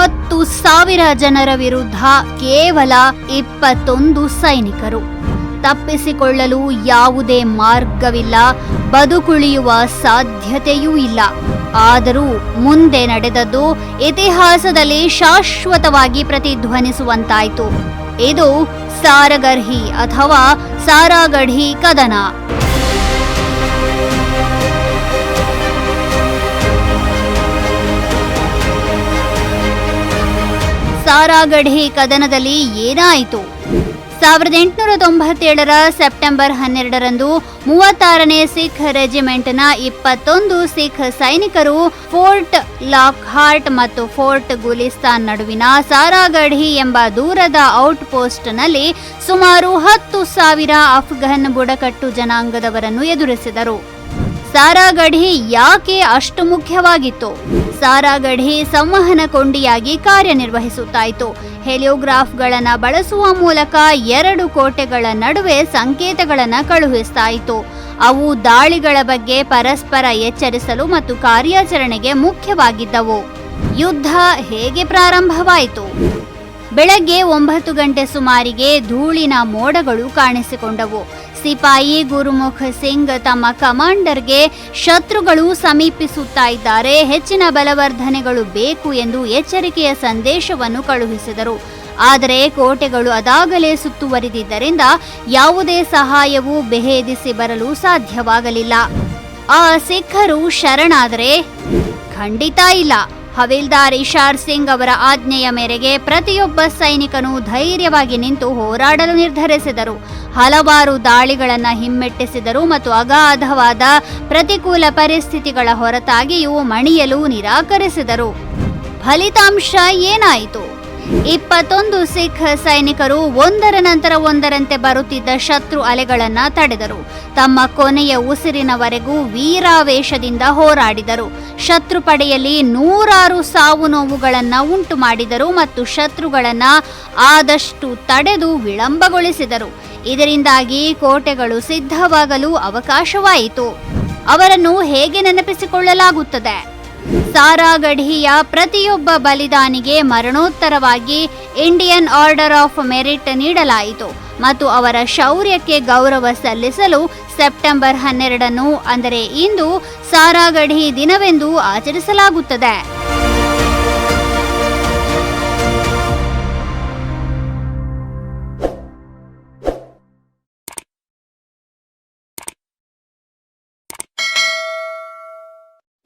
ಹತ್ತು ಸಾವಿರ ಜನರ ವಿರುದ್ಧ ಕೇವಲ ಇಪ್ಪತ್ತೊಂದು ಸೈನಿಕರು. ತಪ್ಪಿಸಿಕೊಳ್ಳಲು ಯಾವುದೇ ಮಾರ್ಗವಿಲ್ಲ, ಬದುಕುಳಿಯುವ ಸಾಧ್ಯತೆಯೂ ಇಲ್ಲ. ಆದರೂ ಮುಂದೆ ನಡೆದದ್ದು ಇತಿಹಾಸದಲ್ಲಿ ಶಾಶ್ವತವಾಗಿ ಪ್ರತಿಧ್ವನಿಸುವಂತಾಯಿತು. ಇದು ಸಾರಗರ್ಹಿ ಅಥವಾ ಸಾರಾಗಢಿ ಕದನ. ಸಾರಾಗಢಿ ಕದನದಲ್ಲಿ ಏನಾಯಿತು? ಸಾವಿರದ ಎಂಟುನೂರ ತೊಂಬತ್ತೇಳರ ಸೆಪ್ಟೆಂಬರ್ ಹನ್ನೆರಡರಂದು ಮೂವತ್ತಾರನೇ ಸಿಖ್ ರೆಜಿಮೆಂಟ್ನ ಇಪ್ಪತ್ತೊಂದು ಸಿಖ್ ಸೈನಿಕರು ಫೋರ್ಟ್ ಲಾಕ್ಹಾರ್ಟ್ ಮತ್ತು ಫೋರ್ಟ್ ಗುಲಿಸ್ತಾನ್ ನಡುವಿನ ಸಾರಾಗಢಿ ಎಂಬ ದೂರದ ಔಟ್ ಪೋಸ್ಟ್ನಲ್ಲಿ ಸುಮಾರು ಹತ್ತು ಸಾವಿರ ಅಫ್ಘನ್ ಬುಡಕಟ್ಟು ಜನಾಂಗದವರನ್ನು ಎದುರಿಸಿದರು. ಸಾರಾಗಢಿ ಯಾಕೆ ಅಷ್ಟು ಮುಖ್ಯವಾಗಿತ್ತು? ಸಾರಾಗಢಿ ಸಂವಹನ ಕೊಂಡಿಯಾಗಿ ಕಾರ್ಯನಿರ್ವಹಿಸುತ್ತಾಯಿತು. ಹೆಲಿಯೋಗ್ರಾಫ್ಗಳನ್ನು ಬಳಸುವ ಮೂಲಕ ಎರಡು ಕೋಟೆಗಳ ನಡುವೆ ಸಂಕೇತಗಳನ್ನು ಕಳುಹಿಸ್ತಾಯಿತು. ಅವು ದಾಳಿಗಳ ಬಗ್ಗೆ ಪರಸ್ಪರ ಎಚ್ಚರಿಸಲು ಮತ್ತು ಕಾರ್ಯಾಚರಣೆಗೆ ಮುಖ್ಯವಾಗಿದ್ದವು. ಯುದ್ಧ ಹೇಗೆ ಪ್ರಾರಂಭವಾಯಿತು? ಬೆಳಗ್ಗೆ ಒಂಬತ್ತು ಗಂಟೆ ಸುಮಾರಿಗೆ ಧೂಳಿನ ಮೋಡಗಳು ಕಾಣಿಸಿಕೊಂಡವು. ಸಿಪಾಯಿ ಗುರುಮುಖ್ ಸಿಂಗ್ ತಮ್ಮ ಕಮಾಂಡರ್ಗೆ ಶತ್ರುಗಳು ಸಮೀಪಿಸುತ್ತಾ ಇದ್ದಾರೆ. ಹೆಚ್ಚಿನ ಬಲವರ್ಧನೆಗಳು ಬೇಕು ಎಂದು ಎಚ್ಚರಿಕೆಯ ಸಂದೇಶವನ್ನು ಕಳುಹಿಸಿದರು. ಆದರೆ ಕೋಟೆಗಳು ಅದಾಗಲೇ ಸುತ್ತುವರಿದಿದ್ದರಿಂದ ಯಾವುದೇ ಸಹಾಯವು ಬೆಹೇದಿಸಿ ಬರಲು ಸಾಧ್ಯವಾಗಲಿಲ್ಲ. ಆ ಸಿಖ್ಖರು ಶರಣಾದರೆ ಖಂಡಿತ ಇಲ್ಲ. ಹವಿಲ್ದಾರ್ ಇಶಾರ್ ಸಿಂಗ್ ಅವರ ಆಜ್ಞೆಯ ಮೇರೆಗೆ ಪ್ರತಿಯೊಬ್ಬ ಸೈನಿಕನು ಧೈರ್ಯವಾಗಿ ನಿಂತು ಹೋರಾಡಲು ನಿರ್ಧರಿಸಿದರು. ಹಲವಾರು ದಾಳಿಗಳನ್ನು ಹಿಮ್ಮೆಟ್ಟಿಸಿದರು ಮತ್ತು ಅಗಾಧವಾದ ಪ್ರತಿಕೂಲ ಪರಿಸ್ಥಿತಿಗಳ ಹೊರತಾಗಿಯೂ ಮಣಿಯಲು ನಿರಾಕರಿಸಿದರು. ಫಲಿತಾಂಶ ಏನಾಯಿತು? ಇಪ್ಪತ್ತೊಂದು ಸಿಖ್ ಸೈನಿಕರು ಒಂದರ ನಂತರ ಒಂದರಂತೆ ಬರುತ್ತಿದ್ದ ಶತ್ರು ಅಲೆಗಳನ್ನ ತಡೆದರು. ತಮ್ಮ ಕೊನೆಯ ಉಸಿರಿನವರೆಗೂ ವೀರಾವೇಶದಿಂದ ಹೋರಾಡಿದರು. ಶತ್ರು ಪಡೆಯಲ್ಲಿ ನೂರಾರು ಸಾವು ನೋವುಗಳನ್ನ ಉಂಟು ಮಾಡಿದರು ಮತ್ತು ಶತ್ರುಗಳನ್ನ ಆದಷ್ಟು ತಡೆದು ವಿಳಂಬಗೊಳಿಸಿದರು. ಇದರಿಂದಾಗಿ ಕೋಟೆಗಳು ಸಿದ್ಧವಾಗಲು ಅವಕಾಶವಾಯಿತು. ಅವರನ್ನು ಹೇಗೆ ನೆನಪಿಸಿಕೊಳ್ಳಲಾಗುತ್ತದೆ? ಸಾರಾಗಢಿಯ ಪ್ರತಿಯೊಬ್ಬ ಬಲಿದಾನಿಗೆ ಮರಣೋತ್ತರವಾಗಿ ಇಂಡಿಯನ್ ಆರ್ಡರ್ ಆಫ್ ಮೆರಿಟ್ ನೀಡಲಾಯಿತು ಮತ್ತು ಅವರ ಶೌರ್ಯಕ್ಕೆ ಗೌರವ ಸಲ್ಲಿಸಲು ಸೆಪ್ಟೆಂಬರ್ ಹನ್ನೆರಡನ್ನು ಅಂದರೆ ಇಂದು ಸಾರಾಗಢಿ ದಿನವೆಂದು ಆಚರಿಸಲಾಗುತ್ತದೆ.